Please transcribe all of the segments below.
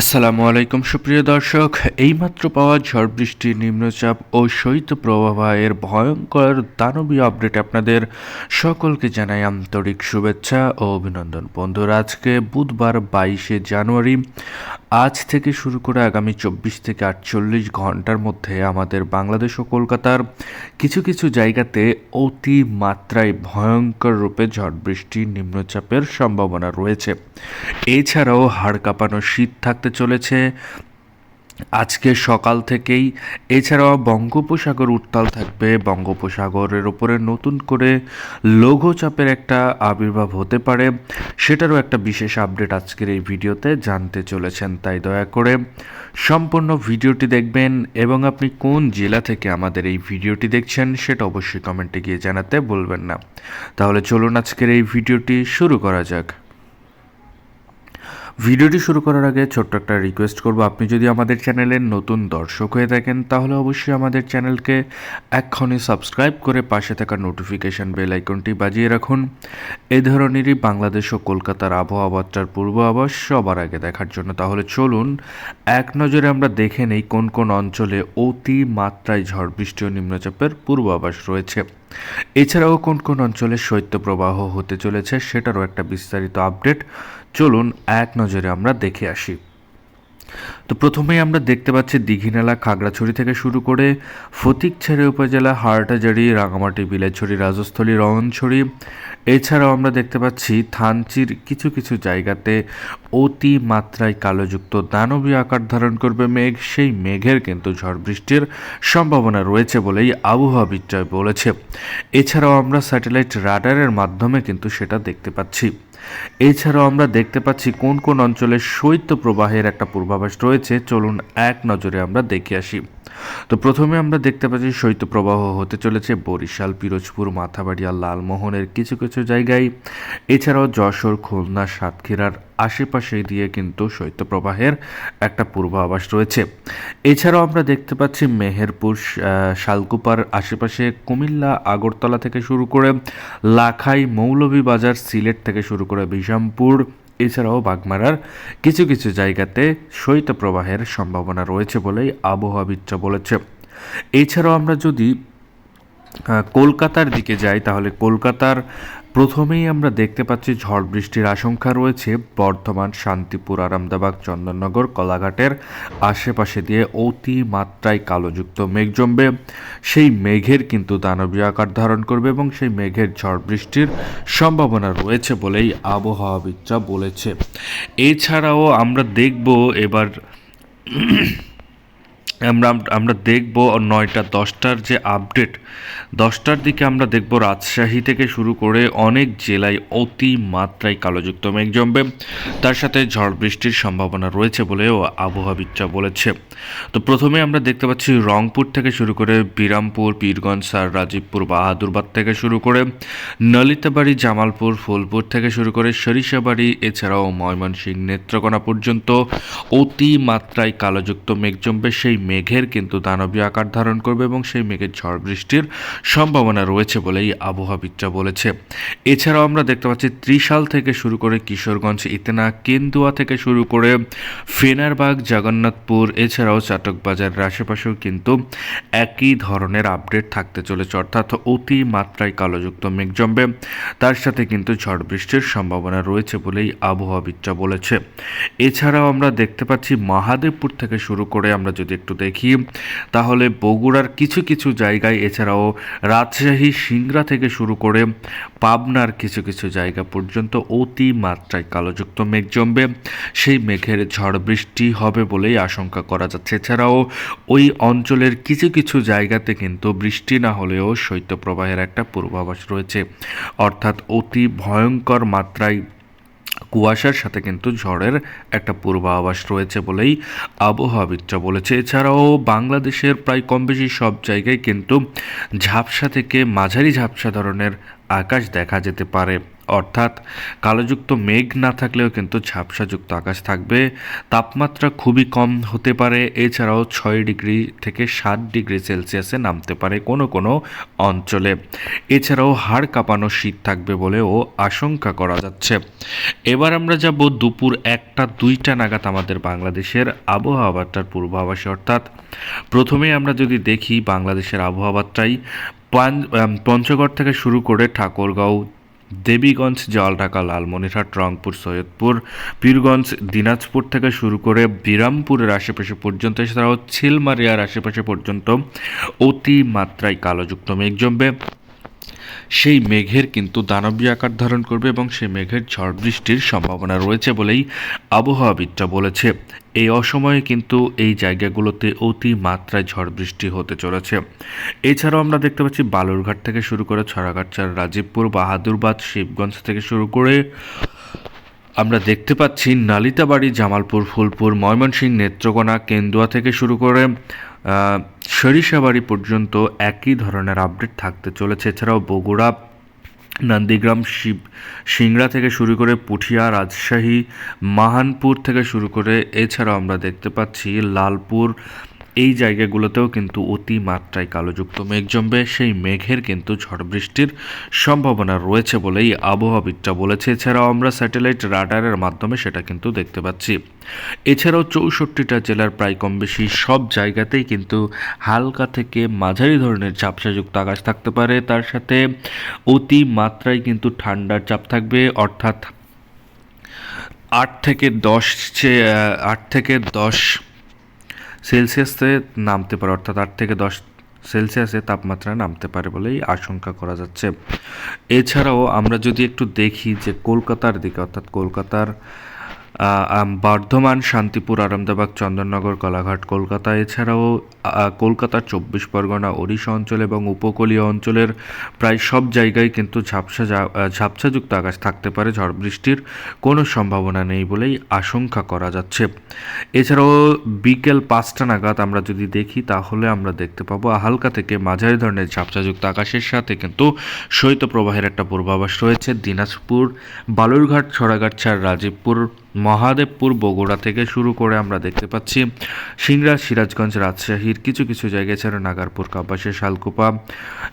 আসসালামু আলাইকুম, সুপ্রিয় দর্শক। এইমাত্র পাওয়া ঝড় বৃষ্টি নিম্নচাপ ও শৈত্যপ্রবাহের ভয়ঙ্কর দানবীয় আপডেট আপনাদের সকলকে জানাই আন্তরিক শুভেচ্ছা ও অভিনন্দন। বন্ধুরা, আজকে বুধবার বাইশে জানুয়ারি আজ থেকে শুরু করে আগামী চব্বিশ থেকে আটচল্লিশ ঘণ্টার মধ্যে আমাদের বাংলাদেশ ও কলকাতার কিছু কিছু জায়গাতে অতি মাত্রায় ভয়ঙ্কর রূপে ঝড় বৃষ্টি নিম্নচাপের সম্ভাবনা রয়েছে। এছাড়াও হাড় কাঁপানো শীত থাকতে চলেছে। আজকে সকাল থেকেই এছাড়াও বঙ্গোপসাগর উত্তাল থাকবে। বঙ্গোপসাগরের ওপরে নতুন করে লঘুচাপের একটা আবির্ভাব হতে পারে। সেটারও একটা বিশেষ আপডেট আজকের এই ভিডিওতে জানতে চলেছেন, তাই দয়া করে সম্পূর্ণ ভিডিওটি দেখবেন এবং আপনি কোন জেলা থেকে আমাদের এই ভিডিওটি দেখছেন সেটা অবশ্যই কমেন্টে গিয়ে জানাতে বলবেন না। তাহলে চলুন আজকের এই ভিডিওটি শুরু করা যাক। ভিডিওটি শুরু করার আগে ছোট্ট একটা রিকোয়েস্ট করব। আপনি যদি আমাদের চ্যানেলের নতুন দর্শক হয়ে থাকেন, তাহলে অবশ্যই আমাদের চ্যানেলকে এক্ষণে সাবস্ক্রাইব করে পাশে থাকা নোটিফিকেশন বেল আইকনটি বাজিয়ে রাখুন। এ ধরনেরই বাংলাদেশ ও কলকাতার আবহাওয়া বার্তার পূর্বাভাস সবার আগে দেখার জন্য। তাহলে চলুন, এক নজরে আমরা দেখে নেই কোন কোন অঞ্চলে অতি মাত্রায় ঝড় বৃষ্টি ও নিম্নচাপের পূর্বাভাস রয়েছে। এছাড়াও কোন কোন অঞ্চলে শৈত্যপ্রবাহ হতে চলেছে সেটারও একটা বিস্তারিত আপডেট চলুন এক নজরে আমরা দেখে আসি। তো প্রথমেই আমরা দেখতে পাচ্ছি দীঘিনালা খাগড়াছড়ি থেকে শুরু করে ফতিকছড়ি উপজেলা হারটাজারি রাঙামাটি বিলাইছড়ি রাজস্থলী রওনছড়ি এছাড়াও আমরা দেখতে পাচ্ছি থানচির কিছু কিছু জায়গাতে অতি মাত্রায় কালোযুক্ত দানবীয় আকার ধারণ করবে মেঘ। সেই মেঘের কিন্তু ঝড় বৃষ্টির সম্ভাবনা রয়েছে বলেই আবহাওয়া আবহাওয়াবিদরা বলেছে। এছাড়াও আমরা স্যাটেলাইট রাডারের মাধ্যমে কিন্তু সেটা দেখতে পাচ্ছি। এছাড়াও আমরা দেখতে পাচ্ছি কোন কোন অঞ্চলে শৈত্য প্রবাহের একটা পূর্বাভাস রয়েছে। চলুন এক নজরে আমরা দেখে আসি। তো প্রথমে আমরা দেখতে পাচ্ছি শৈত্যপ্রবাহ হতে চলেছে বরিশাল, পিরোজপুর মাথাবাড়ি আর লালমোহনের কিছু কিছু জায়গায়। এছাড়াও যশোর, খুলনা, সাতক্ষীরার আশেপাশে দিয়ে কিন্তু শৈত্যপ্রবাহের একটা পূর্বাভাস রয়েছে। এছাড়াও আমরা দেখতে পাচ্ছি মেহেরপুর শালকুপার আশেপাশে কুমিল্লা, আগরতলা থেকে শুরু করে লাখাই, মৌলভীবাজার, সিলেট থেকে শুরু করে বিশামপুর এছাড়াও বাগমারার কিছু কিছু জায়গাতে শৈত্যপ্রবাহের সম্ভাবনা রয়েছে বলেই আবহাওয়াবিদরা বলেছে। এছাড়াও আমরা যদি কলকাতার দিকে যাই, তাহলে কলকাতার প্রথমেই আমরা দেখতে পাচ্ছি ঝড় বৃষ্টির আশঙ্কা রয়েছে বর্ধমান, শান্তিপুর আরামদাবাগ চন্দননগর, কলাঘাটের আশেপাশে দিয়ে অতি মাত্রায় কালোযুক্ত মেঘ জমবে। সেই মেঘের কিন্তু দানবীয় আকার ধারণ করবে এবং সেই মেঘের ঝড় বৃষ্টির সম্ভাবনা রয়েছে বলেই আবহাওয়াবিদরা বলেছে। এছাড়াও আমরা দেখব এবার আমরা আমরা দেখব নয়টা, দশটার যে আপডেট দশটার দিকে আমরা দেখব রাজশাহী থেকে শুরু করে অনেক জেলায় অতি মাত্রায় কালোযুক্ত মেঘ জমবে। তার সাথে ঝড় বৃষ্টির সম্ভাবনা রয়েছে বলেও আবহাওয়াবিদরা বলেছে। তো প্রথমে আমরা দেখতে পাচ্ছি রংপুর থেকে শুরু করে বিরামপুর, পীরগঞ্জ, সার, রাজীবপুর, বাহাদুরবাদ থেকে শুরু করে নলিতাবাড়ি, জামালপুর, ফুলপুর থেকে শুরু করে সরিষাবাড়ি, এছাড়াও ময়মনসিংহ, নেত্রকোনা পর্যন্ত অতি মাত্রায় কালোযুক্ত মেঘ জমবে সেই মেঘের কিন্তু দানবীয় আকার ধারণ করবে এবং সেই মেঘের ঝড় বৃষ্টির সম্ভাবনা রয়েছে বলেই আবহাওয়াবিদরা বলেছে। এছাড়াও আমরা দেখতে পাচ্ছি ত্রিশাল থেকে শুরু করে কিশোরগঞ্জ, ইতেনা, কেন্দুয়া থেকে শুরু করে ফেনারবাগ, জগন্নাথপুর, এছাড়াও চাটকবাজারের আশেপাশেও কিন্তু একই ধরনের আপডেট থাকতে চলেছে, অর্থাৎ অতি মাত্রায় কালোযুক্ত মেঘ জমবে। তার সাথে কিন্তু ঝড় বৃষ্টির সম্ভাবনা রয়েছে বলেই আবহাওয়াবিদরা বলেছে। এছাড়াও আমরা দেখতে পাচ্ছি মহাদেবপুর থেকে শুরু করে আমরা যদি একটু দেখি। তাহলে বগুড়ার কিছু কিছু জায়গায় এছাড়াও রাজশাহী, সিংড়া থেকে শুরু করে পাবনার কিছু কিছু জায়গা পর্যন্ত অতি মাত্রায় কালোযুক্ত মেঘ জমবে। সেই মেঘের ঝড় বৃষ্টি হবে বলেই আশঙ্কা করা যাচ্ছে। এছাড়াও ওই অঞ্চলের কিছু কিছু জায়গাতে কিন্তু বৃষ্টি না হলেও শৈত্যপ্রবাহের একটা পূর্বাভাস রয়েছে। অর্থাৎ অতি ভয়ঙ্কর মাত্রায় কুয়াশার সাথে কিন্তু ঝড়ের একটা পূর্বাভাস রয়েছে বলেই আবহাওয়াবিদরা বলেছে। এছাড়াও বাংলাদেশের প্রায় কম বেশি সব জায়গায় কিন্তু ঝাপসা থেকে মাঝারি ঝাপসা ধরনের আকাশ দেখা যেতে পারে। অর্থাৎ কালোযুক্ত মেঘ না থাকলেও কিন্তু ঝাপসাযুক্ত আকাশ থাকবে। তাপমাত্রা খুবই কম হতে পারে, এছাড়াও ছয় ডিগ্রি থেকে সাত ডিগ্রি সেলসিয়াসে নামতে পারে কোনো কোনো অঞ্চলে। এছাড়াও হাড় কাঁপানো শীত থাকবে বলেও আশঙ্কা করা যাচ্ছে। এবার আমরা যাব দুপুর একটা, দুইটা নাগাদ আমাদের বাংলাদেশের আবহাওয়াটার পূর্বাভাসে। অর্থাৎ প্রথমেই আমরা যদি দেখি বাংলাদেশের আবহাওয়াটাই পঞ্চগড় থেকে শুরু করে ঠাকুরগাঁও দেবীগঞ্জ, জলঢাকা, লালমনিরহাট, রংপুর, সৈয়দপুর, পীরগঞ্জ, দিনাজপুর থেকে শুরু করে বিরামপুরের আশেপাশে পর্যন্ত, এছাড়াও ছিলমারিয়ার আশেপাশে পর্যন্ত অতিমাত্রায় কালোযুক্ত মেঘ জমবে সেই মেঘের কিন্তু দানবীয় আকার ধারণ করবে এবং সেই মেঘের ঝড় বৃষ্টির সম্ভাবনা রয়েছে বলেই আবহাওয়াবিদরা বলেছে। এই অসময়ে কিন্তু এই জায়গাগুলোতে অতি মাত্রায় ঝড় বৃষ্টি হতে চলেছে। এছাড়াও আমরা দেখতে পাচ্ছি বালুরঘাট থেকে শুরু করে ছড়াঘাটচার রাজীবপুর বাহাদুরবাদ, শিবগঞ্জ থেকে শুরু করে আমরা দেখতে পাচ্ছি নালিতাবাড়ি, জামালপুর, ফুলপুর, ময়মনসিংহ, নেত্রকোনা, কেন্দুয়া থেকে শুরু করে সরিষাবাড়ি পর্যন্ত একই ধরনের আপডেট থাকতে চলেছে। এছাড়াও বগুড়া, নন্দীগ্রাম, শিব, সিংড়া থেকে শুরু করে পুঠিয়া, রাজশাহী, মাহানপুর থেকে শুরু করে, এছাড়াও আমরা দেখতে পাচ্ছি লালপুর এই জায়গাগুলোতেও কিন্তু অতি মাত্রায় কালোযুক্ত মেঘ জমবে। সেই মেঘের কিন্তু ঝড় বৃষ্টির সম্ভাবনা রয়েছে বলেই আবহাওয়াবিদরা বলেছে। এছাড়াও আমরা স্যাটেলাইট রাডারের মাধ্যমে সেটা কিন্তু দেখতে পাচ্ছি। এছাড়াও চৌষট্টিটা জেলার প্রায় কম বেশি সব জায়গাতেই কিন্তু হালকা থেকে মাঝারি ধরনের ঝাপসাযুক্ত আকাশ থাকতে পারে। তার সাথে অতি মাত্রায় কিন্তু ঠান্ডার চাপ থাকবে। অর্থাৎ আট থেকে দশ আট থেকে দশ সেলসিয়াসে নামতে পারে, অর্থাৎ আট থেকে দশ সেলসিয়াসে তাপমাত্রা নামতে পারে বলেই আশঙ্কা করা যাচ্ছে। এছাড়াও আমরা যদি একটু দেখি যে কলকাতার দিকে, অর্থাৎ কলকাতার বর্ধমান, শান্তিপুর, আরামদাবাগ, চন্দননগর কলাঘাট কলকাতা, এছাড়াও কলকাতার চব্বিশ পরগনা, ওড়িশা অঞ্চল এবং উপকূলীয় অঞ্চলের প্রায় সব জায়গায় কিন্তু ঝাপসা ঝাপসাযুক্ত আকাশ থাকতে পারে। ঝড় বৃষ্টির কোনো সম্ভাবনা নেই বলেই আশঙ্কা করা যাচ্ছে। এছাড়াও বিকেল পাঁচটা নাগাদ আমরা যদি দেখি, তাহলে আমরা দেখতে পাবো হালকা থেকে মাঝারি ধরনের ঝাপসাযুক্ত আকাশের সাথে কিন্তু শৈত্যপ্রবাহের একটা পূর্বাভাস রয়েছে। দিনাজপুর, বালুরঘাট ছড়াগাছার রাজীবপুর মহাদেবপুর বগুড়া থেকে শুরু করে আমরা দেখতে পাচ্ছি সিংড়া, সিরাজগঞ্জ, রাজশাহীর কিছু কিছু জায়গা ছাড়া নাগারপুর কাপাসে শালকুপা।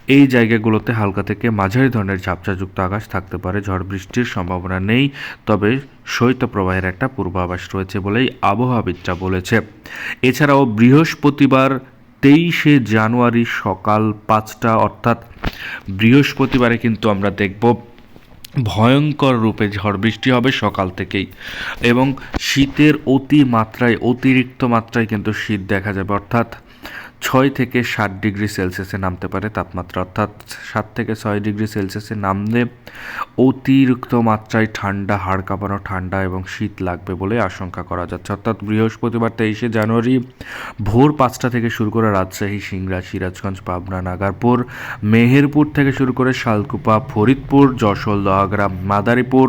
এই জায়গাগুলোতে হালকা থেকে মাঝারি ধরনের ঝাপসাযুক্ত আকাশ থাকতে পারে। ঝড় বৃষ্টির সম্ভাবনা নেই, তবে শৈত্যপ্রবাহের একটা পূর্বাভাস রয়েছে বলেই আবহাওয়াবিদরা বলেছে। এছাড়াও বৃহস্পতিবার তেইশে জানুয়ারি সকাল পাঁচটা, অর্থাৎ বৃহস্পতিবারে কিন্তু আমরা দেখব ভয়ঙ্কর রূপে ঝড় বৃষ্টি হবে সকাল থেকেই। এবং শীতের অতি মাত্রায় অতিরিক্ত মাত্রায় কিন্তু শীত দেখা যাবে। অর্থাৎ ছয় থেকে সাত ডিগ্রি সেলসিয়াসে নামতে পারে তাপমাত্রা, অর্থাৎ সাত থেকে ছয় ডিগ্রি সেলসিয়াসে নামলে অতিরিক্ত মাত্রায় ঠান্ডা, হাড় কাঁপানো ঠান্ডা এবং শীত লাগবে বলে আশঙ্কা করা যাচ্ছে। অর্থাৎ বৃহস্পতিবার তেইশে জানুয়ারি ভোর পাঁচটা থেকে শুরু করে রাজশাহী, সিংড়া, সিরাজগঞ্জ, পাবনা, নাগারপুর, মেহেরপুর থেকে শুরু করে শালকুপা, ফরিদপুর, যশোর দহাগ্রা মাদারীপুর,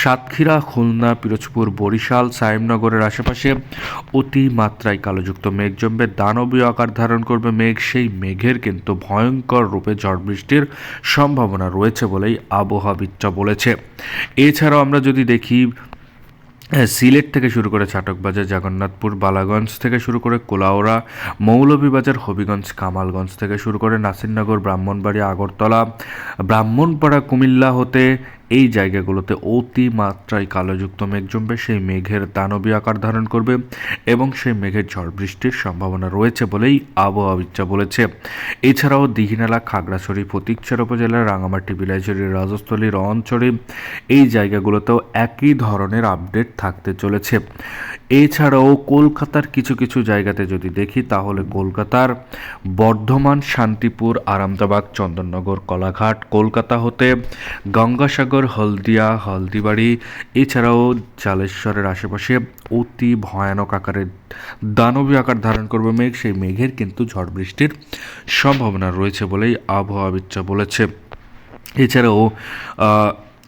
সাতক্ষীরা, খুলনা, পিরোজপুর, বরিশাল সাহেবনগরের আশেপাশে অতিমাত্রায় কালোযুক্ত মেঘ জমবে দানবীয় আকার ধারণ করবে মেঘ, সেই মেঘের কিন্তু ভয়ঙ্কর রূপে ঝড় বৃষ্টির সম্ভাবনা রয়েছে বলেই আবহাওয়াবিদরা বলেছে। এছাড়াও আমরা যদি দেখি সিলেট থেকে শুরু করে ছাটকবাজার জগন্নাথপুর, বালাগঞ্জ থেকে শুরু করে কোলাউড়া মৌলভীবাজার, হবিগঞ্জ, কামালগঞ্জ থেকে শুরু করে নাসিরনগর ব্রাহ্মণবাড়ি আগরতলা, ব্রাহ্মণপাড়া, কুমিল্লা হতে এই জায়গাগুলোতে অতি মাত্রায় কালোযুক্ত মেঘ জমবে, সেই মেঘের দানবী আকার ধারণ করবে এবং সেই মেঘের ঝড় বৃষ্টির সম্ভাবনা রয়েছে বলেই আবহাওয়াবিদরা বলেছে। এছাড়াও দিঘিনালা, খাগড়াছড়ি, ফতিকছড়া উপজেলার রাঙামাটি, বিলাইছড়ি, রাজস্থলী রঞ্চড়ি এই জায়গাগুলোতেও একই ধরনের আপডেট থাকতে চলেছে। এছাড়াও কলকাতার কিছু কিছু জায়গাতে যদি দেখি, তাহলে কলকাতার বর্ধমান, শান্তিপুর আরামদাবাগ চন্দননগর, কলাঘাট, কলকাতা হতে গঙ্গাসাগর হলদিয়া, হলদিবাড়ি, এছাড়াও জালেশ্বরের আশেপাশে অতি ভয়ানক আকারের দানবী আকার ধারণ করবে মেঘ। সেই মেঘের কিন্তু ঝড় বৃষ্টির সম্ভাবনা রয়েছে বলেই আবহাওয়াবিদরা বলেছে। এছাড়াও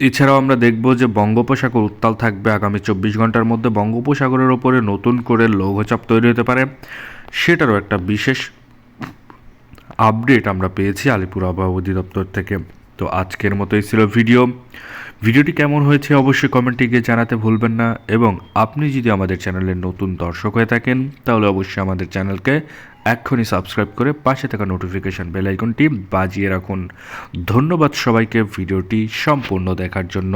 এছাড়াও আমরা দেখব যে বঙ্গোপসাগর উত্তাল থাকবে আগামী চব্বিশ ঘণ্টার মধ্যে। বঙ্গোপসাগরের ওপরে নতুন করে লৌহচাপ তৈরি হতে পারে। সেটারও একটা বিশেষ আপডেট আমরা পেয়েছি আলিপুর আবহাওয়া অধিদপ্তর থেকে। তো আজকের মতো এই ছিল ভিডিও। ভিডিওটি কেমন হয়েছে অবশ্যই কমেন্টে গিয়ে জানাতে ভুলবেন না এবং আপনি যদি আমাদের চ্যানেলের নতুন দর্শক হয়ে থাকেন, তাহলে অবশ্যই আমাদের চ্যানেলকে এক্ষুনি সাবস্ক্রাইব করে পাশে থাকা নোটিফিকেশন বেল আইকনটি বাজিয়ে রাখুন। ধন্যবাদ সবাইকে ভিডিওটি সম্পূর্ণ দেখার জন্য।